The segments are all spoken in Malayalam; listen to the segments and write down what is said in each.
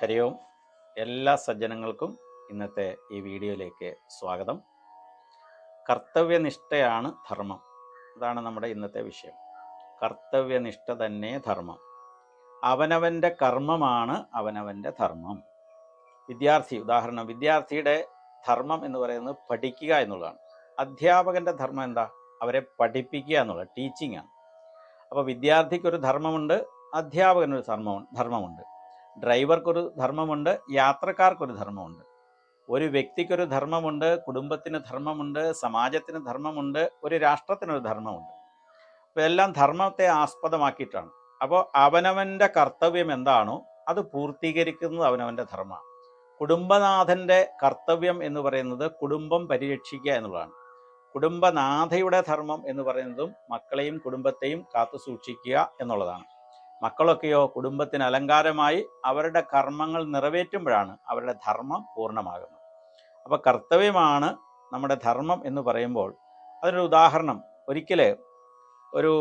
ഹരി ഓം എല്ലാ സജ്ജനങ്ങൾക്കും ഇന്നത്തെ ഈ വീഡിയോയിലേക്ക് സ്വാഗതം. കർത്തവ്യനിഷ്ഠയാണ് ധർമ്മം. അതാണ് നമ്മുടെ ഇന്നത്തെ വിഷയം. കർത്തവ്യനിഷ്ഠ തന്നെ ധർമ്മം. അവനവന്റെ കർമ്മമാണ് അവനവന്റെ ധർമ്മം. വിദ്യാർത്ഥി ഉദാഹരണം വിദ്യാർത്ഥിയുടെ ധർമ്മം എന്ന് പറയുന്നത് പഠിക്കുക എന്നുള്ളതാണ്. അധ്യാപകന്റെ ധർമ്മം എന്താ? അവരെ പഠിപ്പിക്കുക എന്നുള്ളത് ടീച്ചിങ് ആണ്. അപ്പോൾ വിദ്യാർത്ഥിക്കൊരു ധർമ്മമുണ്ട് അധ്യാപകനൊരു ധർമ്മം ധർമ്മമുണ്ട്. ഡ്രൈവർക്കൊരു ധർമ്മമുണ്ട് യാത്രക്കാർക്കൊരു ധർമ്മമുണ്ട്. ഒരു വ്യക്തിക്കൊരു ധർമ്മമുണ്ട് കുടുംബത്തിന് ധർമ്മമുണ്ട് സമാജത്തിന് ധർമ്മമുണ്ട് ഒരു രാഷ്ട്രത്തിനൊരു ധർമ്മമുണ്ട്. അപ്പോൾ എല്ലാം ധർമ്മത്തെ ആസ്പദമാക്കിയിട്ടാണ്. അപ്പോൾ അവനവന്റെ കർത്തവ്യം എന്താണോ അത് പൂർത്തീകരിക്കുന്നത് അവനവന്റെ ധർമ്മമാണ്. കുടുംബനാഥന്റെ കർത്തവ്യം എന്ന് പറയുന്നത് കുടുംബം പരിരക്ഷിക്കുക എന്നുള്ളതാണ്. കുടുംബനാഥയുടെ ധർമ്മം എന്ന് പറയുന്നതും മക്കളെയും കുടുംബത്തെയും കാത്തു സൂക്ഷിക്കുക എന്നുള്ളതാണ്. മക്കളൊക്കെയോ കുടുംബത്തിന് അലങ്കാരമായി അവരുടെ കർമ്മങ്ങൾ നിറവേറ്റുമ്പോഴാണ് അവരുടെ ധർമ്മം പൂർണമാകുന്നത്. അപ്പോൾ കർത്തവ്യമാണ് നമ്മുടെ ധർമ്മം എന്ന് പറയുമ്പോൾ അതൊരു ഉദാഹരണം. ഒരിക്കൽ ഒരു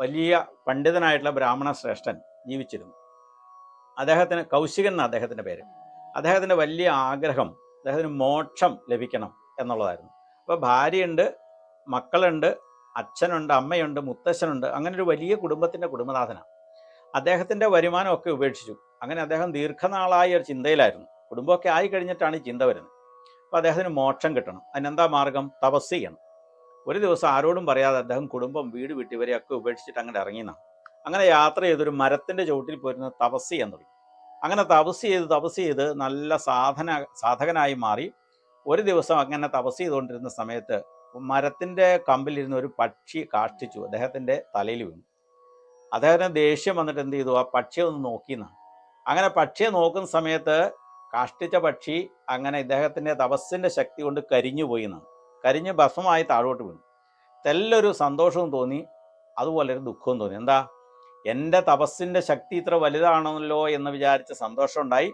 വലിയ പണ്ഡിതനായിട്ടുള്ള ബ്രാഹ്മണ ശ്രേഷ്ഠൻ ജീവിച്ചിരുന്നു. അദ്ദേഹത്തിന് കൗശികൻ എന്ന അദ്ദേഹത്തിന്റെ പേര്. അദ്ദേഹത്തിന്റെ വലിയ ആഗ്രഹം അദ്ദേഹത്തിന് മോക്ഷം ലഭിക്കണം എന്നുള്ളതായിരുന്നു. അപ്പോൾ ഭാര്യയുണ്ട് മക്കളുണ്ട് അച്ഛനുണ്ട് അമ്മയുണ്ട് മുത്തശ്ശനുണ്ട് അങ്ങനെ ഒരു വലിയ കുടുംബത്തിന്റെ കുടുംബനാഥനാണ് അദ്ദേഹത്തിന്റെ വരുമാനമൊക്കെ ഉപേക്ഷിച്ചു. അങ്ങനെ അദ്ദേഹം ദീർഘനാളായ ഒരു ചിന്തയിലായിരുന്നു. കുടുംബമൊക്കെ ആയി കഴിഞ്ഞിട്ടാണ് ചിന്ത വരുന്നത്. അപ്പോൾ അദ്ദേഹത്തിന് മോക്ഷം കിട്ടണം. അതിനെന്താ മാർഗം? തപസ് ചെയ്യണം. ഒരു ദിവസം ആരോടും പറയാതെ അദ്ദേഹം കുടുംബം വീട് വിട്ട് ഇവരെയൊക്കെ ഉപേക്ഷിച്ചിട്ട് അങ്ങനെ ഇറങ്ങിയെന്നാണ് അങ്ങനെ യാത്ര ചെയ്തൊരു മരത്തിന്റെ ചുവട്ടിൽ പോയിരുന്ന തപസ് ചെയ്യാൻ തുടങ്ങി. അങ്ങനെ തപസ് ചെയ്ത് തപസ് ചെയ്ത് നല്ല സാധന സാധകനായി മാറി. ഒരു ദിവസം അങ്ങനെ തപസ് ചെയ്തുകൊണ്ടിരുന്ന സമയത്ത് മരത്തിന്റെ കമ്പിലിരുന്ന ഒരു പക്ഷി കാഷ്ടിച്ചു. അദ്ദേഹത്തിന്റെ തലയിൽ വീണു. അദ്ദേഹത്തിന് ദേഷ്യം വന്നിട്ട് എന്ത് ചെയ്തു? ആ പക്ഷിയെ ഒന്ന് നോക്കിയെന്നാണ്. അങ്ങനെ പക്ഷിയെ നോക്കുന്ന സമയത്ത് കാഷ്ടിച്ച പക്ഷി അങ്ങനെ ഇദ്ദേഹത്തിന്റെ തപസ്സിന്റെ ശക്തി കൊണ്ട് കരിഞ്ഞു പോയി എന്നാണ് കരിഞ്ഞ് ഭസ്മമായി താഴോട്ട് വീണു. തെല്ലൊരു സന്തോഷവും തോന്നി അതുപോലെ ഒരു ദുഃഖവും തോന്നി. എന്താ? എന്റെ തപസ്സിന്റെ ശക്തി ഇത്ര വലുതാണല്ലോ എന്ന് വിചാരിച്ച സന്തോഷമുണ്ടായി.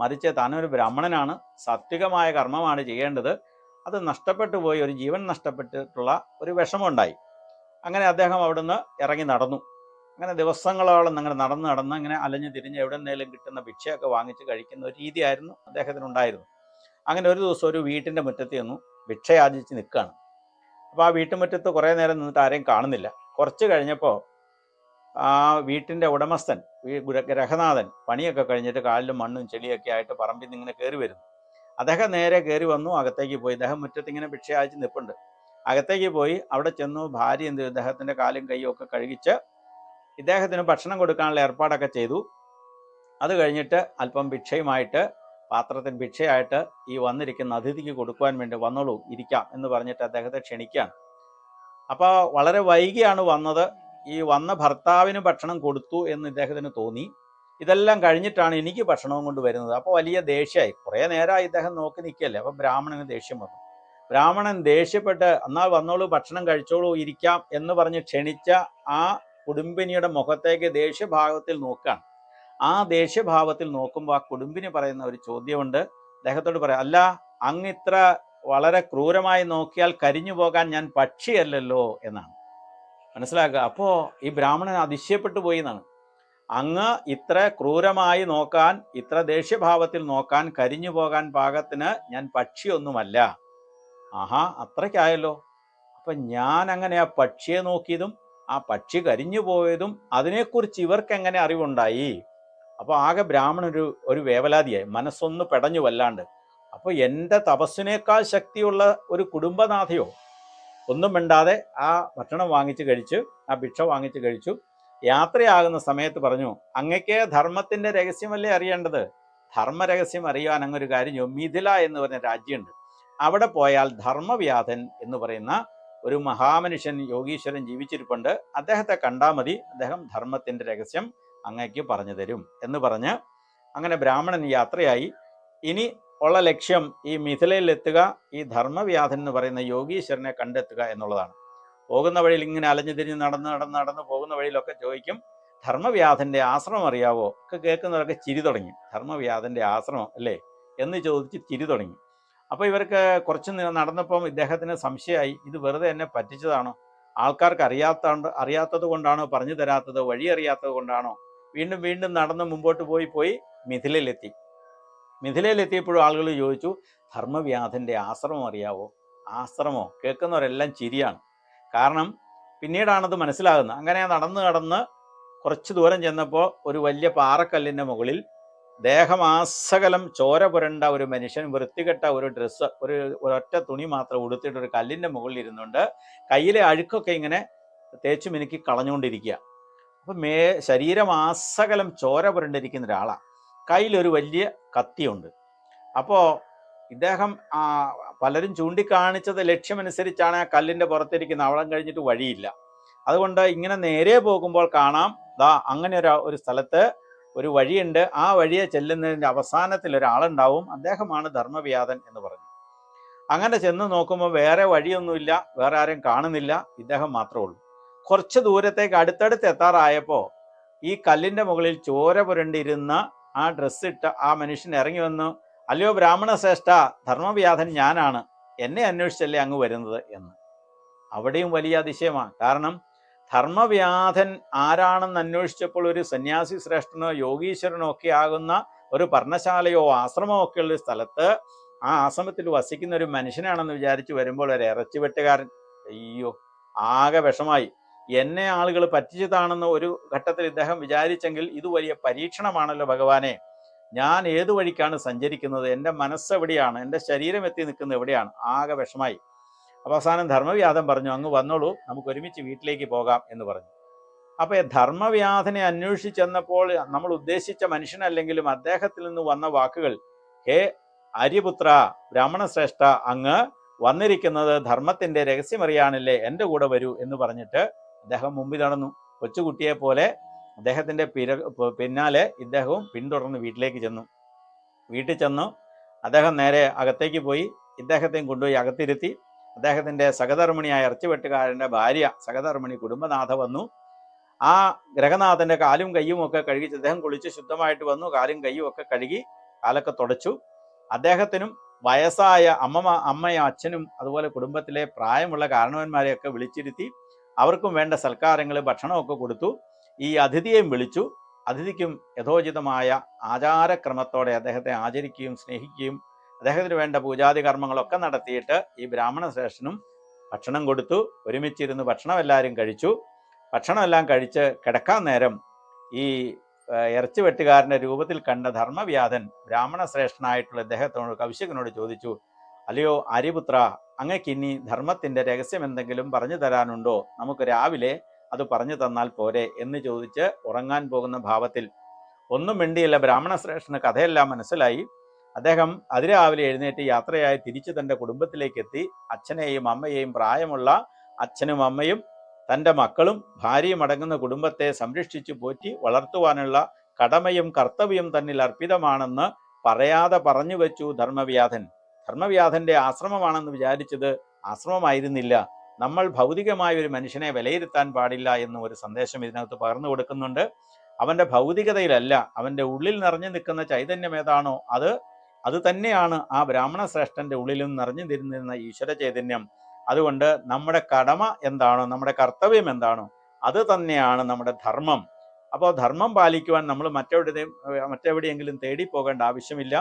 മറിച്ച് താനൊരു ബ്രാഹ്മണനാണ്. സാത്വികമായ കർമ്മമാണ് ചെയ്യേണ്ടത്. അത് നഷ്ടപ്പെട്ടു പോയി ഒരു ജീവൻ നഷ്ടപ്പെട്ടിട്ടുള്ള ഒരു വിഷമമുണ്ടായി. അങ്ങനെ അദ്ദേഹം അവിടുന്ന് ഇറങ്ങി നടന്നു. അങ്ങനെ ദിവസങ്ങളോളം അങ്ങനെ നടന്ന് നടന്ന് അങ്ങനെ അലഞ്ഞു തിരിഞ്ഞ് എവിടെ നിന്നേലും കിട്ടുന്ന ഭിക്ഷയൊക്കെ വാങ്ങിച്ച് കഴിക്കുന്ന ഒരു രീതിയായിരുന്നു അദ്ദേഹത്തിന് ഉണ്ടായിരുന്നു അങ്ങനെ ഒരു ദിവസം ഒരു വീട്ടിന്റെ മുറ്റത്ത് ചെന്നു ഭിക്ഷ യാചിച്ച് നിൽക്കുകയാണ്. അപ്പോൾ ആ വീട്ടുമുറ്റത്ത് കുറേ നേരം നിന്നിട്ട് ആരെയും കാണുന്നില്ല. കുറച്ച് കഴിഞ്ഞപ്പോൾ ആ വീട്ടിന്റെ ഉടമസ്ഥൻ ഗ്രഹനാഥൻ പണിയൊക്കെ കഴിഞ്ഞിട്ട് കാലിലും മണ്ണും ചെളിയൊക്കെ ആയിട്ട് പറമ്പിൽ നിന്ന് ഇങ്ങനെ കയറി വരുന്നു. അദ്ദേഹം നേരെ കയറി വന്നു അകത്തേക്ക് പോയി. അദ്ദേഹം മുറ്റത്ത് ഇങ്ങനെ ഭിക്ഷ അയച്ച് നിൽപ്പുണ്ട് അകത്തേക്ക് പോയി അവിടെ ചെന്നു ഭാര്യ എന്ത് ഇദ്ദേഹത്തിന്റെ കാലും കൈയും ഒക്കെ കഴുകിച്ച് ഇദ്ദേഹത്തിന് ഭക്ഷണം കൊടുക്കാനുള്ള ഏർപ്പാടൊക്കെ ചെയ്തു. അത് കഴിഞ്ഞിട്ട് അല്പം ഭിക്ഷയുമായിട്ട് പാത്രത്തിൽ ഭിക്ഷയായിട്ട് ഈ വന്നിരിക്കുന്ന അതിഥിക്ക് കൊടുക്കുവാൻ വേണ്ടി വന്നോളൂ ഇരിക്കാം എന്ന് പറഞ്ഞിട്ട് അദ്ദേഹത്തെ ക്ഷണിക്കുകയാണ്. അപ്പോൾ വളരെ വൈകിയാണ് വന്നത്. ഈ വന്ന ഭർത്താവിന് ഭക്ഷണം കൊടുത്തു എന്ന് ഇദ്ദേഹത്തിന് തോന്നി. ഇതെല്ലാം കഴിഞ്ഞിട്ടാണ് എനിക്ക് ഭക്ഷണവും കൊണ്ട് വരുന്നത്. അപ്പോൾ വലിയ ദേഷ്യമായി. കുറേ നേരമായി ഇദ്ദേഹം നോക്കി നിൽക്കുകയല്ലേ. അപ്പോൾ ബ്രാഹ്മണന് ദേഷ്യം വന്നു. ബ്രാഹ്മണൻ ദേഷ്യപ്പെട്ട് എന്നാൽ വന്നോളൂ ഭക്ഷണം കഴിച്ചോളൂ ഇരിക്കാം എന്ന് പറഞ്ഞ് ക്ഷണിച്ച ആ കുടുംബിനിയുടെ മുഖത്തേക്ക് ദേഷ്യഭാവത്തിൽ നോക്കുകയാണ്. ആ ദേഷ്യഭാവത്തിൽ നോക്കുമ്പോൾ ആ കുടുംബിനി പറയുന്ന ഒരു ചോദ്യമുണ്ട്. അദ്ദേഹത്തോട് പറയാം അല്ല അങ്ങ് ഇത്ര വളരെ ക്രൂരമായി നോക്കിയാൽ കരിഞ്ഞു പോകാൻ ഞാൻ പക്ഷിയല്ലല്ലോ എന്നാണ്. മനസ്സിലാക്കുക? അപ്പോൾ ഈ ബ്രാഹ്മണൻ അതിശയപ്പെട്ടു പോയി എന്നാണ്. അങ്ങ് ഇത്ര ക്രൂരമായി നോക്കാൻ ഇത്ര ദേഷ്യഭാവത്തിൽ നോക്കാൻ കരിഞ്ഞു പോകാൻ പാകത്തിന് ഞാൻ പക്ഷിയൊന്നുമല്ല. ആഹാ അത്രയ്ക്കായല്ലോ. അപ്പൊ ഞാൻ അങ്ങനെ ആ പക്ഷിയെ നോക്കിയതും ആ പക്ഷി കരിഞ്ഞു പോയതും അതിനെക്കുറിച്ച് ഇവർക്ക് എങ്ങനെ അറിവുണ്ടായി? അപ്പോൾ ആകെ ബ്രാഹ്മണൻ ഒരു ഒരു വേവലാതിയായി. മനസ്സൊന്ന് പെടഞ്ഞു വല്ലാണ്ട്. അപ്പോൾ എന്റെ തപസ്സിനേക്കാൾ ശക്തിയുള്ള ഒരു കുടുംബനാഥയോ ഒന്നും മിണ്ടാതെ ആ ഭക്ഷണം വാങ്ങിച്ച് കഴിച്ചു ആ ഭിക്ഷ വാങ്ങിച്ച് കഴിച്ചു. യാത്രയാകുന്ന സമയത്ത് പറഞ്ഞു അങ്ങക്ക് ധർമ്മത്തിന്റെ രഹസ്യമല്ലേ അറിയേണ്ടത്? ധർമ്മരഹസ്യം അറിയാൻ അങ്ങൊരു കാര്യം മിഥില എന്ന് പറഞ്ഞ രാജ്യമുണ്ട്. അവിടെ പോയാൽ ധർമ്മവ്യാധൻ എന്ന് പറയുന്ന ഒരു മഹാമനുഷ്യൻ യോഗീശ്വരൻ ജീവിച്ചിരിപ്പുണ്ട്. അദ്ദേഹത്തെ കണ്ടാൽ മതി. അദ്ദേഹം ധർമ്മത്തിന്റെ രഹസ്യം അങ്ങയ്ക്ക് പറഞ്ഞു തരും. എന്ന് പറഞ്ഞ് അങ്ങനെ ബ്രാഹ്മണൻ യാത്രയായി. ഇനി ഉള്ള ലക്ഷ്യം ഈ മിഥിലയിൽ എത്തുക ഈ ധർമ്മവ്യാധൻ എന്ന് പറയുന്ന യോഗീശ്വരനെ കണ്ടെത്തുക എന്നുള്ളതാണ്. പോകുന്ന വഴിയിൽ ഇങ്ങനെ അലഞ്ഞു തിരിഞ്ഞ് നടന്ന് നടന്ന് നടന്ന് പോകുന്ന വഴിയിലൊക്കെ ചോദിക്കും ധർമ്മവ്യാധന്റെ ആശ്രമം അറിയാവോ? ഒക്കെ കേൾക്കുന്നവരൊക്കെ ചിരി തുടങ്ങി. ധർമ്മവ്യാധന്റെ ആശ്രമം അല്ലേ? എന്ന് ചോദിച്ച് ചിരി തുടങ്ങി. അപ്പോൾ ഇവർക്ക് കുറച്ച് നടന്നപ്പം ഇദ്ദേഹത്തിന് സംശയമായി ഇത് വെറുതെ എന്നെ പറ്റിച്ചതാണോ? ആൾക്കാർക്ക് അറിയാത്ത അറിയാത്തത് കൊണ്ടാണോ? പറഞ്ഞു തരാത്തത് വഴി അറിയാത്തത് കൊണ്ടാണോ? വീണ്ടും വീണ്ടും നടന്ന് മുമ്പോട്ട് പോയി പോയി മിഥിലയിലെത്തി. മിഥിലയിലെത്തിയപ്പോഴും ആളുകൾ ചോദിച്ചു ധർമ്മവ്യാധന്റെ ആശ്രമം അറിയാവോ? ആശ്രമോ? കേൾക്കുന്നവരെല്ലാം ചിരിയാണ്. കാരണം പിന്നീടാണത് മനസ്സിലാകുന്നത്. അങ്ങനെ നടന്ന് നടന്ന് കുറച്ച് ദൂരം ചെന്നപ്പോൾ ഒരു വലിയ പാറക്കല്ലിന്റെ മുകളിൽ ദേഹമാസകലം ചോര പുരണ്ട ഒരു മനുഷ്യൻ വൃത്തികെട്ട ഒരു ഡ്രസ്സ് ഒരു ഒരൊറ്റ തുണി മാത്രം ഉടുത്തിട്ട് ഒരു കല്ലിന്റെ മുകളിൽ ഇരുന്നുണ്ട് കയ്യിലെ അഴുക്കൊക്കെ ഇങ്ങനെ തേച്ചു മിനുക്കി കളഞ്ഞുകൊണ്ടിരിക്കുക. അപ്പം മേ ശരീരമാസകലം ചോര പുരണ്ടിരിക്കുന്ന ഒരാളാണ് കയ്യിലൊരു വലിയ കത്തിയുണ്ട്. അപ്പോൾ ഇദ്ദേഹം പലരും ചൂണ്ടിക്കാണിച്ചത് ലക്ഷ്യമനുസരിച്ചാണ് ആ കല്ലിന്റെ പുറത്തിരിക്കുന്നത്. അവളം കഴിഞ്ഞിട്ട് വഴിയില്ല. അതുകൊണ്ട് ഇങ്ങനെ നേരെ പോകുമ്പോൾ കാണാം ദാ അങ്ങനെ ഒരു ഒരു സ്ഥലത്ത് ഒരു വഴിയുണ്ട്. ആ വഴിയെ ചെല്ലുന്നതിന്റെ അവസാനത്തിൽ ഒരാളുണ്ടാവും. അദ്ദേഹമാണ് ധർമ്മവ്യാധൻ എന്ന് പറഞ്ഞു. അങ്ങനെ ചെന്ന് നോക്കുമ്പോൾ വേറെ വഴിയൊന്നുമില്ല. വേറെ ആരും കാണുന്നില്ല. ഇദ്ദേഹം മാത്രമേ ഉള്ളൂ. കുറച്ച് ദൂരത്തേക്ക് അടുത്തടുത്ത് എത്താറായപ്പോൾ ഈ കല്ലിന്റെ മുകളിൽ ചോര പുരണ്ടിരുന്ന ആ ഡ്രസ്സ് ഇട്ട ആ മനുഷ്യൻ ഇറങ്ങി വന്നു. അല്ലയോ ബ്രാഹ്മണ ശ്രേഷ്ഠ ധർമ്മവ്യാധൻ ഞാനാണ്. എന്നെ അന്വേഷിച്ചല്ലേ അങ്ങ് വരുന്നത് എന്ന്. അവിടെയും വലിയ അതിശയമാണ് കാരണം ധർമ്മവ്യാധൻ ആരാണെന്ന് അന്വേഷിച്ചപ്പോൾ ഒരു സന്യാസി ശ്രേഷ്ഠനോ യോഗീശ്വരനോ ഒക്കെ ആകുന്ന ഒരു പർണശാലയോ ആശ്രമമോ ഒക്കെ ഉള്ള സ്ഥലത്ത് ആ ആശ്രമത്തിൽ വസിക്കുന്ന ഒരു മനുഷ്യനാണെന്ന് വിചാരിച്ച് വരുമ്പോൾ ഒരു ഇറച്ചി വെട്ടുകാരൻ അയ്യോ ആകെ വിഷമായി. എന്നെ ആളുകൾ പറ്റിച്ചതാണെന്ന് ഒരു ഘട്ടത്തിൽ ഇദ്ദേഹം വിചാരിച്ചെങ്കിൽ ഇത് വലിയ പരീക്ഷണമാണല്ലോ ഭഗവാനെ. ഞാൻ ഏതു വഴിക്കാണ് സഞ്ചരിക്കുന്നത്? എന്റെ മനസ്സ് എവിടെയാണ്? എന്റെ ശരീരം എത്തി നിൽക്കുന്നത് എവിടെയാണ്? ആകെ വിഷമായി. അപ്പോൾ അവസാനം ധർമ്മവ്യാധൻ പറഞ്ഞു അങ്ങ് വന്നോളൂ നമുക്ക് ഒരുമിച്ച് വീട്ടിലേക്ക് പോകാം എന്ന് പറഞ്ഞു. അപ്പോൾ ധർമ്മവ്യാധനെ അന്വേഷിച്ചെന്നപ്പോൾ നമ്മൾ ഉദ്ദേശിച്ച മനുഷ്യനല്ലെങ്കിലും അദ്ദേഹത്തിൽ നിന്ന് വന്ന വാക്കുകൾ ഹേ ആര്യപുത്ര ബ്രാഹ്മണശ്രേഷ്ഠ അങ്ങ് വന്നിരിക്കുന്നത് ധർമ്മത്തിന്റെ രഹസ്യമറിയാണില്ലേ എന്റെ കൂടെ വരൂ എന്ന് പറഞ്ഞിട്ട് അദ്ദേഹം മുമ്പിൽ നടന്നു. കൊച്ചുകുട്ടിയെ പോലെ അദ്ദേഹത്തിന്റെ പിര പിന്നാലെ ഇദ്ദേഹവും പിന്തുടർന്ന് വീട്ടിലേക്ക് ചെന്നു. വീട്ടിൽ ചെന്നു. അദ്ദേഹം നേരെ അകത്തേക്ക് പോയി. ഇദ്ദേഹത്തെയും കൊണ്ടുപോയി അകത്തിരുത്തി. അദ്ദേഹത്തിന്റെ സഹധർമ്മിണിയായ ഇറച്ചിവെട്ടുകാരന്റെ ഭാര്യ സഹധർമ്മിണി കുടുംബനാഥ വന്നു. ആ ഗ്രഹനാഥന്റെ കാലും കയ്യും ഒക്കെ കഴുകി അദ്ദേഹം കുളിച്ച് ശുദ്ധമായിട്ട് വന്നു. കാലും കയ്യും ഒക്കെ കഴുകി കാലൊക്കെ തുടച്ചു. അദ്ദേഹത്തിനും വയസ്സായ അമ്മ അമ്മയും അച്ഛനും അതുപോലെ കുടുംബത്തിലെ പ്രായമുള്ള കാരണവന്മാരെയൊക്കെ വിളിച്ചിരുത്തി അവർക്കും വേണ്ട സൽക്കാരങ്ങൾ ഭക്ഷണമൊക്കെ കൊടുത്തു. ഈ അതിഥിയെയും വിളിച്ചു. അതിഥിക്കും യഥോചിതമായ ആചാരക്രമത്തോടെ അദ്ദേഹത്തെ ആചരിക്കുകയും സ്നേഹിക്കുകയും അദ്ദേഹത്തിന് വേണ്ട പൂജാതി കർമ്മങ്ങളൊക്കെ നടത്തിയിട്ട് ഈ ബ്രാഹ്മണ ശ്രേഷ്ഠനും ഭക്ഷണം കൊടുത്തു. ഒരുമിച്ചിരുന്ന് ഭക്ഷണം എല്ലാവരും കഴിച്ചു. ഭക്ഷണമെല്ലാം കഴിച്ച് കിടക്കാൻ നേരം ഈ ഇറച്ചി വെട്ടുകാരന്റെ രൂപത്തിൽ കണ്ട ധർമ്മവ്യാധൻ ബ്രാഹ്മണ ശ്രേഷ്ഠനായിട്ടുള്ള അദ്ദേഹത്തോട് കൗശികനോട് ചോദിച്ചു അല്ലയോ ആര്യപുത്ര അങ്ങക്കിനി ധർമ്മത്തിന്റെ രഹസ്യം എന്തെങ്കിലും പറഞ്ഞു തരാനുണ്ടോ? നമുക്ക് രാവിലെ അത് പറഞ്ഞു തന്നാൽ പോരെ എന്ന് ചോദിച്ച് ഉറങ്ങാൻ പോകുന്ന ഭാവത്തിൽ ഒന്നും മിണ്ടിയില്ല. ബ്രാഹ്മണ ശ്രേഷ്ഠന് കഥയെല്ലാം മനസ്സിലായി. അദ്ദേഹം അതിരാവിലെ എഴുന്നേറ്റ് യാത്രയായി തിരിച്ചു തന്റെ കുടുംബത്തിലേക്ക് എത്തി അച്ഛനെയും അമ്മയെയും പ്രായമുള്ള അച്ഛനും അമ്മയും തന്റെ മക്കളും ഭാര്യയും അടങ്ങുന്ന കുടുംബത്തെ സംരക്ഷിച്ചു പോറ്റി വളർത്തുവാനുള്ള കടമയും കർത്തവ്യം തന്നിൽ അർപ്പിതമാണെന്ന് പറയാതെ പറഞ്ഞു വെച്ചു ധർമ്മവ്യാധൻ. ധർമ്മവ്യാധന്റെ ആശ്രമമാണെന്ന് വിചാരിച്ചത് ആശ്രമമായിരുന്നില്ല. നമ്മൾ ഭൗതികമായ ഒരു മനുഷ്യനെ വിലയിരുത്താൻ പാടില്ല എന്നും ഒരു സന്ദേശം ഇതിനകത്ത് പകർന്നു കൊടുക്കുന്നുണ്ട്. അവന്റെ ഭൗതികതയിലല്ല അവന്റെ ഉള്ളിൽ നിറഞ്ഞു നിൽക്കുന്ന ചൈതന്യം ഏതാണോ അത് അത് തന്നെയാണ് ആ ബ്രാഹ്മണ ശ്രേഷ്ഠന്റെ ഉള്ളിലും നിറഞ്ഞു തിരുന്നിരുന്ന ഈശ്വര ചൈതന്യം. അതുകൊണ്ട് നമ്മുടെ കടമ എന്താണോ നമ്മുടെ കർത്തവ്യം എന്താണോ അത് തന്നെയാണ് നമ്മുടെ ധർമ്മം. അപ്പോൾ ധർമ്മം പാലിക്കുവാൻ നമ്മൾ മറ്റെവിടെയും മറ്റെവിടെയെങ്കിലും തേടി പോകേണ്ട ആവശ്യമില്ല.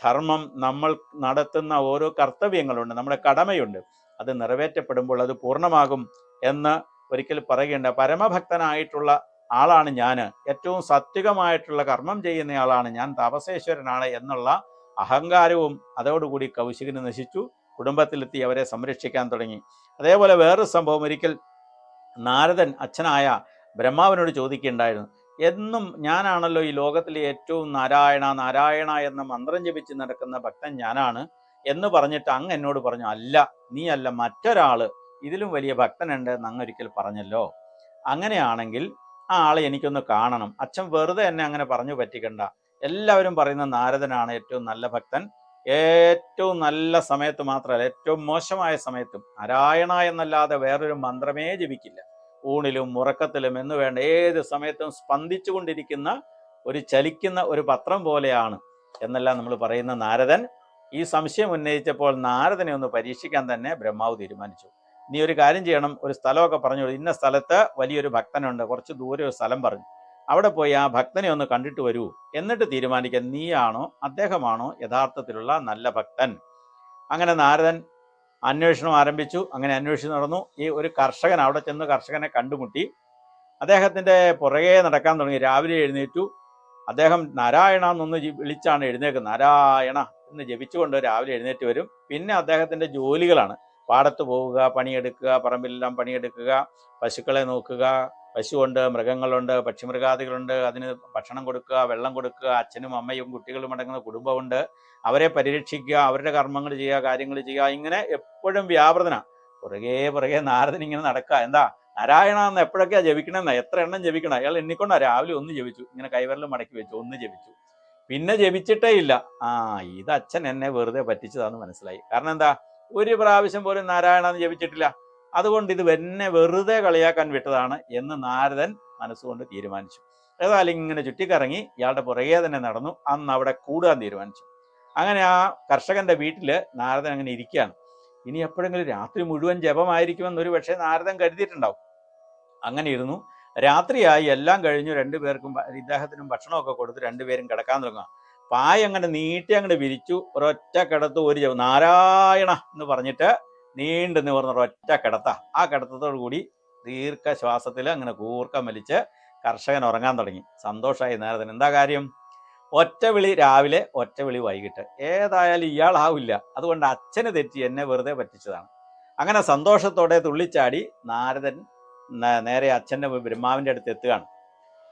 ധർമ്മം നമ്മൾ നടത്തുന്ന ഓരോ കർത്തവ്യങ്ങളുണ്ട് നമ്മുടെ കടമയുണ്ട്. അത് നിറവേറ്റപ്പെടുമ്പോൾ അത് പൂർണമാകും എന്ന് ഒരിക്കൽ പറയുകയുണ്ട് പരമഭക്തനായിട്ടുള്ള ആളാണ് ഞാൻ. ഏറ്റവും സത്വികമായിട്ടുള്ള കർമ്മം ചെയ്യുന്ന ആളാണ് ഞാൻ. താപസേശ്വരനാണ് എന്നുള്ള അഹങ്കാരവും അതോടുകൂടി കൗശികന് നശിച്ചു. കുടുംബത്തിലെത്തി അവരെ സംരക്ഷിക്കാൻ തുടങ്ങി. അതേപോലെ വേറൊരു സംഭവം ഒരിക്കൽ നാരദൻ അച്ഛനായ ബ്രഹ്മാവിനോട് ചോദിക്കുകയുണ്ടായിരുന്നു. എന്നും ഞാനാണല്ലോ ഈ ലോകത്തിലെ ഏറ്റവും നാരായണ നാരായണ എന്ന മന്ത്രം ജപിച്ച് നടക്കുന്ന ഭക്തൻ ഞാനാണ്. എന്ന് പറഞ്ഞിട്ട് അങ്ങ് എന്നോട് പറഞ്ഞു അല്ല നീ അല്ല മറ്റൊരാൾ. ഇതിലും വലിയ ഭക്തനുണ്ട് എന്ന് അങ്ങ് ഒരിക്കൽ പറഞ്ഞല്ലോ. അങ്ങനെയാണെങ്കിൽ ആ ആളെ എനിക്കൊന്ന് കാണണം. അച്ഛൻ വെറുതെ എന്നെ അങ്ങനെ പറഞ്ഞു പറ്റിക്കണ്ട. എല്ലാവരും പറയുന്ന നാരദനാണ് ഏറ്റവും നല്ല ഭക്തൻ. ഏറ്റവും നല്ല സമയത്ത് മാത്രമല്ല ഏറ്റവും മോശമായ സമയത്തും നാരായണ എന്നല്ലാതെ വേറൊരു മന്ത്രമേ ജപിക്കില്ല. ഊണിലും ഉറക്കത്തിലും എന്ന് വേണ്ട ഏത് സമയത്തും സ്പന്ദിച്ചു കൊണ്ടിരിക്കുന്ന ഒരു ചലിക്കുന്ന ഒരു പത്രം പോലെയാണ്. എന്നെല്ലാം നമ്മൾ പറയുന്ന നാരദൻ. ഈ സംശയം ഉന്നയിച്ചപ്പോൾ നാരദനെ ഒന്ന് പരീക്ഷിക്കാൻ തന്നെ ബ്രഹ്മാവ് തീരുമാനിച്ചു. നീ ഒരു കാര്യം ചെയ്യണം ഒരു സ്ഥലമൊക്കെ പറഞ്ഞു ഇന്ന സ്ഥലത്ത് വലിയൊരു ഭക്തനുണ്ട് കുറച്ച് ദൂരെ ഒരു സ്ഥലം പറഞ്ഞു. അവിടെ പോയി ആ ഭക്തനെ ഒന്ന് കണ്ടിട്ട് വരൂ. എന്നിട്ട് തീരുമാനിക്കാൻ നീയാണോ അദ്ദേഹമാണോ യഥാർത്ഥത്തിലുള്ള നല്ല ഭക്തൻ? അങ്ങനെ നാരദൻ അന്വേഷണം ആരംഭിച്ചു. അങ്ങനെ അന്വേഷിച്ച് നടന്നു. ഈ ഒരു കർഷകൻ അവിടെ ചെന്ന് കർഷകനെ കണ്ടുമുട്ടി. അദ്ദേഹത്തിന്റെ പുറകെ നടക്കാൻ തുടങ്ങി. രാവിലെ എഴുന്നേറ്റു. അദ്ദേഹം നാരായണ എന്നൊന്ന് വിളിച്ചാണ് എഴുന്നേക്കുന്നത് നാരായണ എന്ന് ജപിച്ചുകൊണ്ട് രാവിലെ എഴുന്നേറ്റ് വരും. പിന്നെ അദ്ദേഹത്തിന്റെ ജോലികളാണ്. പാടത്ത് പോവുക പണിയെടുക്കുക പറമ്പിലെല്ലാം പണിയെടുക്കുക പശുക്കളെ നോക്കുക പശുവുണ്ട് മൃഗങ്ങളുണ്ട് പക്ഷിമൃഗാദികളുണ്ട് അതിന് ഭക്ഷണം കൊടുക്കുക വെള്ളം കൊടുക്കുക അച്ഛനും അമ്മയും കുട്ടികളും അടങ്ങുന്ന കുടുംബമുണ്ട്. അവരെ പരിരക്ഷിക്കുക അവരുടെ കർമ്മങ്ങൾ ചെയ്യുക കാര്യങ്ങൾ ചെയ്യുക ഇങ്ങനെ എപ്പോഴും വ്യാപൃതന. പുറകെ പുറകെ നാരദൻ ഇങ്ങനെ നടക്കുക. എന്താ? നാരായണ എന്ന് എപ്പോഴൊക്കെയാ ജപിക്കണമെന്ന എത്ര എണ്ണം ജപിക്കണം? അയാൾ എണ്ണിക്കൊണ്ടാ രാവിലെ ഒന്ന് ജപിച്ചു. ഇങ്ങനെ കൈവരലും മടക്കി വെച്ചു. ഒന്ന് ജപിച്ചു. പിന്നെ ജപിച്ചിട്ടേ ഇല്ല. ആ ഇത് അച്ഛൻ എന്നെ വെറുതെ പറ്റിച്ചതാന്ന് മനസ്സിലായി. കാരണം എന്താ? ഒരു പ്രാവശ്യം പോലും നാരായണ എന്ന് ജപിച്ചിട്ടില്ല. അതുകൊണ്ട് ഇത് എന്നെ വെറുതെ കളിയാക്കാൻ വിട്ടതാണ് എന്ന് നാരദൻ മനസ്സുകൊണ്ട് തീരുമാനിച്ചു. ഏതായാലും ഇങ്ങനെ ചുറ്റിക്കറങ്ങി ഇയാളുടെ പുറകെ തന്നെ നടന്നു. അന്ന് അവിടെ കൂടാൻ തീരുമാനിച്ചു. അങ്ങനെ ആ കർഷകന്റെ വീട്ടിൽ നാരദൻ അങ്ങനെ ഇരിക്കുകയാണ്. ഇനി എപ്പോഴെങ്കിലും രാത്രി മുഴുവൻ ജപമായിരിക്കുമെന്ന് ഒരു പക്ഷേ നാരദൻ കരുതിയിട്ടുണ്ടാവും. അങ്ങനെ ഇരുന്നു രാത്രിയായി എല്ലാം കഴിഞ്ഞു. രണ്ടുപേർക്കും ഇദ്ദേഹത്തിനും ഭക്ഷണമൊക്കെ കൊടുത്ത് രണ്ടുപേരും കിടക്കാൻ തുടങ്ങുക. പായ അങ്ങനെ നീട്ടി അങ്ങോട്ട് വിരിച്ചു. ഒരൊറ്റ കിടത്ത് ഒരു ജപം. നാരായണ എന്ന് പറഞ്ഞിട്ട് നീണ്ടു നിവർന്ന ഒരൊറ്റ കിടത്ത. ആ കിടത്തത്തോടു കൂടി ദീർഘശ്വാസത്തിൽ അങ്ങനെ കൂർക്കം വലിച്ച് കർഷകൻ ഉറങ്ങാൻ തുടങ്ങി. സന്തോഷമായി നേരത്തിന് എന്താ കാര്യം? ഒറ്റ വിളി രാവിലെ ഒറ്റ വിളി വൈകിട്ട്. ഏതായാലും ഇയാളാവില്ല. അതുകൊണ്ട് അച്ഛന് തെറ്റി എന്നെ വെറുതെ പറ്റിച്ചതാണ്. അങ്ങനെ സന്തോഷത്തോടെ തുള്ളിച്ചാടി നാരദൻ നേരെ അച്ഛന്റെ ബ്രഹ്മാവിന്റെ അടുത്ത് എത്തുകയാണ്.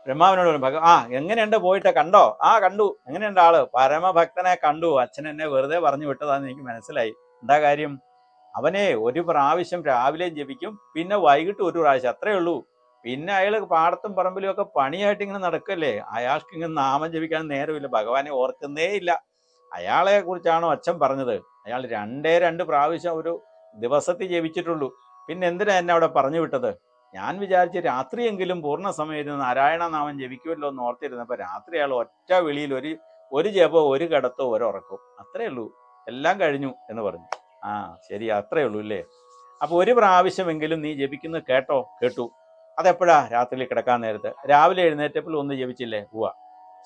ബ്രഹ്മാവിനോട് പറഞ്ഞു ആ എങ്ങനെയുണ്ട് പോയിട്ട്? കണ്ടോ? ആ കണ്ടു. എങ്ങനെയുണ്ട് ആൾ? പരമഭക്തനെ കണ്ടു. അച്ഛൻ എന്നെ വെറുതെ പറഞ്ഞു വിട്ടതാന്ന് എനിക്ക് മനസ്സിലായി. എന്താ കാര്യം? അവനെ ഒരു പ്രാവശ്യം രാവിലെയും ജപിക്കും പിന്നെ വൈകിട്ട് ഒരു പ്രാവശ്യം. അത്രയേ ഉള്ളൂ. പിന്നെ അയാൾ പാടത്തും പറമ്പിലും ഒക്കെ പണിയായിട്ട് ഇങ്ങനെ നടക്കല്ലേ? അയാൾക്ക് ഇങ്ങനെ നാമം ജപിക്കാൻ നേരമില്ല. ഭഗവാനെ ഓർക്കുന്നേ ഇല്ല. അയാളെ കുറിച്ചാണോ അച്ഛൻ പറഞ്ഞത്? അയാൾ രണ്ടേ രണ്ട് പ്രാവശ്യം ഒരു ദിവസത്തിൽ ജപിച്ചിട്ടുള്ളൂ. പിന്നെ എന്തിനാ എന്നെ അവിടെ പറഞ്ഞു വിട്ടത്? ഞാൻ വിചാരിച്ച് രാത്രിയെങ്കിലും പൂർണ സമയത്ത് നാരായണ നാമം ജപിക്കുമല്ലോ എന്ന് ഓർത്തിരുന്നപ്പോൾ രാത്രി അയാൾ ഒറ്റ വിളിയിൽ ഒരു ഒരു ജപോ ഒരു കിടത്തോ ഒരു ഉറക്കോ. അത്രേ ഉള്ളൂ. എല്ലാം കഴിഞ്ഞു എന്ന് പറഞ്ഞു. ആ ശരി അത്രേ ഉള്ളൂ അല്ലേ അപ്പോൾ ഒരു പ്രാവശ്യമെങ്കിലും നീ ജപിക്കുന്നത് കേട്ടോ? കേട്ടു. അതെപ്പോഴാ രാത്രിയിൽ കിടക്കാൻ നേരത്ത്? രാവിലെ എഴുന്നേറ്റപ്പോൾ ഒന്ന് ജപിച്ചില്ലേ പോവാ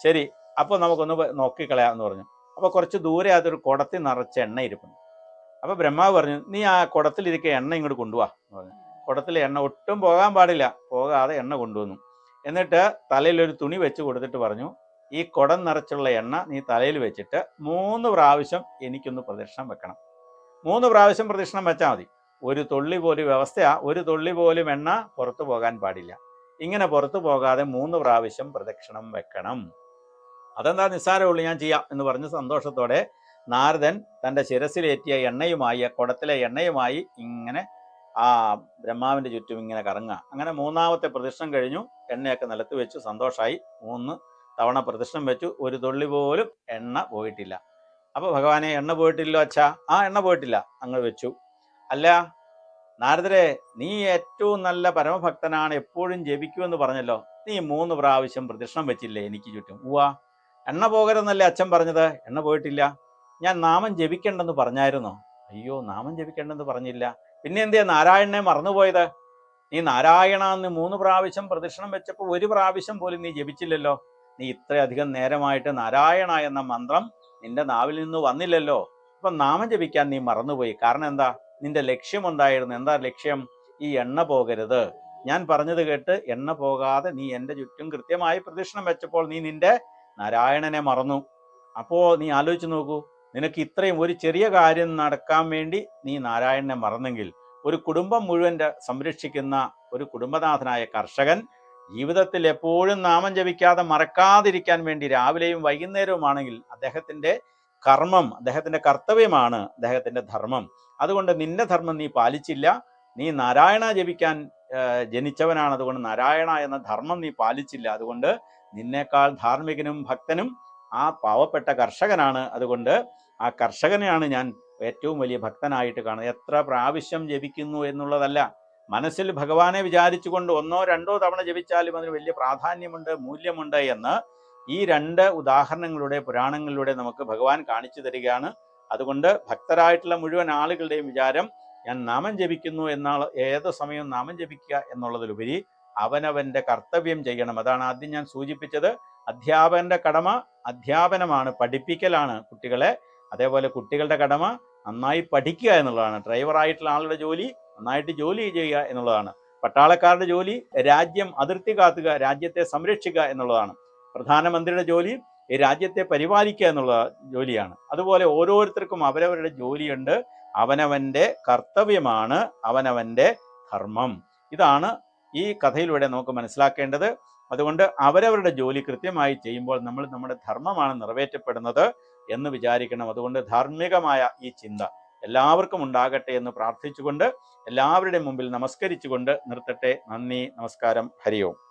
ശരി അപ്പോൾ നമുക്കൊന്ന് നോക്കിക്കളയാം എന്ന് പറഞ്ഞു. അപ്പോൾ കുറച്ച് ദൂരെ അതൊരു കുടത്തിൽ നിറച്ച എണ്ണ ഇരിപ്പുണ്ട്. അപ്പോൾ ബ്രഹ്മാവ് പറഞ്ഞു നീ ആ കുടത്തിലിരിക്കുക എണ്ണ ഇങ്ങോട്ട് കൊണ്ടുപോവാ എന്ന് പറഞ്ഞു. കുടത്തിലെ എണ്ണ ഒട്ടും പോകാൻ പാടില്ല. പോകാതെ എണ്ണ കൊണ്ടുവന്നു. എന്നിട്ട് തലയിൽ ഒരു തുണി വെച്ച് കൊടുത്തിട്ട് പറഞ്ഞു ഈ കുടം നിറച്ചുള്ള എണ്ണ നീ തലയിൽ വെച്ചിട്ട് മൂന്ന് പ്രാവശ്യം എനിക്കൊന്ന് പ്രദക്ഷിണം വെക്കണം. മൂന്ന് പ്രാവശ്യം പ്രദക്ഷിണം വെച്ചാൽ മതി. ഒരു തുള്ളി പോലും വ്യവസ്ഥയാ ഒരു തുള്ളി പോലും എണ്ണ പുറത്തു പോകാൻ പാടില്ല. ഇങ്ങനെ പുറത്തു പോകാതെ മൂന്ന് പ്രാവശ്യം പ്രദക്ഷിണം വെക്കണം. അതെന്താ നിസ്സാരമുള്ളൂ ഞാൻ ചെയ്യാം എന്ന് പറഞ്ഞ് സന്തോഷത്തോടെ നാരദൻ തന്റെ ശിരസിലേറ്റിയ എണ്ണയുമായി കുടത്തിലെ എണ്ണയുമായി ഇങ്ങനെ ആ ബ്രഹ്മാവിന്റെ ചുറ്റും ഇങ്ങനെ കറങ്ങുക. അങ്ങനെ മൂന്നാമത്തെ പ്രദക്ഷിണം കഴിഞ്ഞു. എണ്ണയൊക്കെ നിലത്ത് വെച്ചു സന്തോഷമായി മൂന്ന് തവണ പ്രദക്ഷിണം വെച്ചു. ഒരു തുള്ളി പോലും എണ്ണ പോയിട്ടില്ല. അപ്പോൾ ഭഗവാനെ എണ്ണ പോയിട്ടില്ലോ അച്ഛാ? ആ എണ്ണ പോയിട്ടില്ല. അങ്ങ് വെച്ചു. അല്ല നാരദരെ നീ ഏറ്റവും നല്ല പരമഭക്തനാണ് എപ്പോഴും ജപിക്കുമെന്ന് പറഞ്ഞല്ലോ. നീ മൂന്ന് പ്രാവശ്യം പ്രദക്ഷിണം വെച്ചില്ലേ എനിക്ക് ചുറ്റും? ഉവാ എണ്ണ പോകരുതെന്നല്ലേ അച്ഛൻ പറഞ്ഞത്? എണ്ണ പോയിട്ടില്ല. ഞാൻ നാമം ജപിക്കണ്ടെന്ന് പറഞ്ഞായിരുന്നോ? അയ്യോ നാമം ജപിക്കണ്ടെന്ന് പറഞ്ഞില്ല. പിന്നെ എന്തിയാ നാരായണനെ മറന്നുപോയത്? നീ നാരായണ എന്ന് മൂന്ന് പ്രാവശ്യം പ്രദക്ഷിണം വെച്ചപ്പോൾ ഒരു പ്രാവശ്യം പോലും നീ ജപിച്ചില്ലല്ലോ. നീ ഇത്രയധികം നേരമായിട്ട് നാരായണ എന്ന മന്ത്രം നിന്റെ നാവിൽ നിന്ന് വന്നില്ലല്ലോ. അപ്പം നാമം ജപിക്കാൻ നീ മറന്നുപോയി. കാരണം എന്താ? നിന്റെ ലക്ഷ്യമുണ്ടായിരുന്നു. എന്താ ലക്ഷ്യം? ഈ എണ്ണ പോകരുത്. ഞാൻ പറഞ്ഞത് കേട്ട് എണ്ണ പോകാതെ നീ എന്റെ ചുറ്റും കൃത്യമായി പ്രദക്ഷിണം വെച്ചപ്പോൾ നീ നിന്റെ നാരായണനെ മറന്നു. അപ്പോൾ നീ ആലോചിച്ച് നോക്കൂ. നിനക്ക് ഇത്രയും ഒരു ചെറിയ കാര്യം നടക്കാൻ വേണ്ടി നീ നാരായണനെ മറന്നെങ്കിൽ ഒരു കുടുംബം മുഴുവൻ സംരക്ഷിക്കുന്ന ഒരു കുടുംബനാഥനായ കർഷകൻ ജീവിതത്തിൽ എപ്പോഴും നാമം ജപിക്കാതെ മറക്കാതിരിക്കാൻ വേണ്ടി രാവിലെയും വൈകുന്നേരവുമാണെങ്കിൽ അദ്ദേഹത്തിന്റെ കർമ്മം അദ്ദേഹത്തിന്റെ കർത്തവ്യമാണ് അദ്ദേഹത്തിന്റെ ധർമ്മം. അതുകൊണ്ട് നിന്റെ ധർമ്മം നീ പാലിച്ചില്ല. നീ നാരായണ ജപിക്കാൻ ജനിച്ചവനാണ്. അതുകൊണ്ട് നാരായണ എന്ന ധർമ്മം നീ പാലിച്ചില്ല. അതുകൊണ്ട് നിന്നേക്കാൾ ധാർമ്മികനും ഭക്തനും ആ പാവപ്പെട്ട കർഷകനാണ്. അതുകൊണ്ട് ആ കർഷകനെയാണ് ഞാൻ ഏറ്റവും വലിയ ഭക്തനായിട്ട് കാണുന്നത്. എത്ര പ്രാവശ്യം ജപിക്കുന്നു എന്നുള്ളതല്ല. മനസ്സിൽ ഭഗവാനെ വിചാരിച്ചുകൊണ്ട് ഒന്നോ രണ്ടോ തവണ ജപിച്ചാലും അതിന് വലിയ പ്രാധാന്യമുണ്ട് മൂല്യമുണ്ട് എന്ന് ഈ രണ്ട് ഉദാഹരണങ്ങളുടെ പുരാണങ്ങളിലൂടെ നമുക്ക് ഭഗവാൻ കാണിച്ചു തരികയാണ്. അതുകൊണ്ട് ഭക്തരായിട്ടുള്ള മുഴുവൻ ആളുകളുടെയും വിചാരം ഞാൻ നാമം ജപിക്കുന്നു എന്നാൽ ഏത് സമയവും നാമം ജപിക്കുക എന്നുള്ളതിലുപരി അവനവന്റെ കർത്തവ്യം ചെയ്യണം. അതാണ് ആദ്യം ഞാൻ സൂചിപ്പിച്ചത്. അധ്യാപകന്റെ കടമ അധ്യാപനമാണ് പഠിപ്പിക്കലാണ് കുട്ടികളെ. അതേപോലെ കുട്ടികളുടെ കടമ നന്നായി പഠിക്കുക എന്നുള്ളതാണ്. ഡ്രൈവറായിട്ടുള്ള ആളുടെ ജോലി നന്നായിട്ട് ജോലി ചെയ്യുക എന്നുള്ളതാണ്. പട്ടാളക്കാരുടെ ജോലി രാജ്യം അതിർത്തി കാത്തുക രാജ്യത്തെ സംരക്ഷിക്കുക എന്നുള്ളതാണ്. പ്രധാനമന്ത്രിയുടെ ജോലി ഈ രാജ്യത്തെ പരിപാലിക്കുക എന്നുള്ള ജോലിയാണ്. അതുപോലെ ഓരോരുത്തർക്കും അവരവരുടെ ജോലിയുണ്ട്. അവനവന്റെ കർത്തവ്യമാണ് അവനവന്റെ ധർമ്മം ഇതാണ് ഈ കഥയിലൂടെ നമുക്ക് മനസ്സിലാക്കേണ്ടത്. അതുകൊണ്ട് അവരവരുടെ ജോലി കൃത്യമായി ചെയ്യുമ്പോൾ നമ്മൾ നമ്മുടെ ധർമ്മമാണ് നിറവേറ്റപ്പെടുന്നത് എന്ന് വിചാരിക്കണം. അതുകൊണ്ട് ധാർമ്മികമായ ഈ ചിന്ത എല്ലാവർക്കും ഉണ്ടാകട്ടെ എന്ന് പ്രാർത്ഥിച്ചുകൊണ്ട് എല്ലാവരുടെയും മുമ്പിൽ നമസ്കരിച്ചുകൊണ്ട് നിർത്തട്ടെ. നന്ദി നമസ്കാരം. ഹരി ഓം.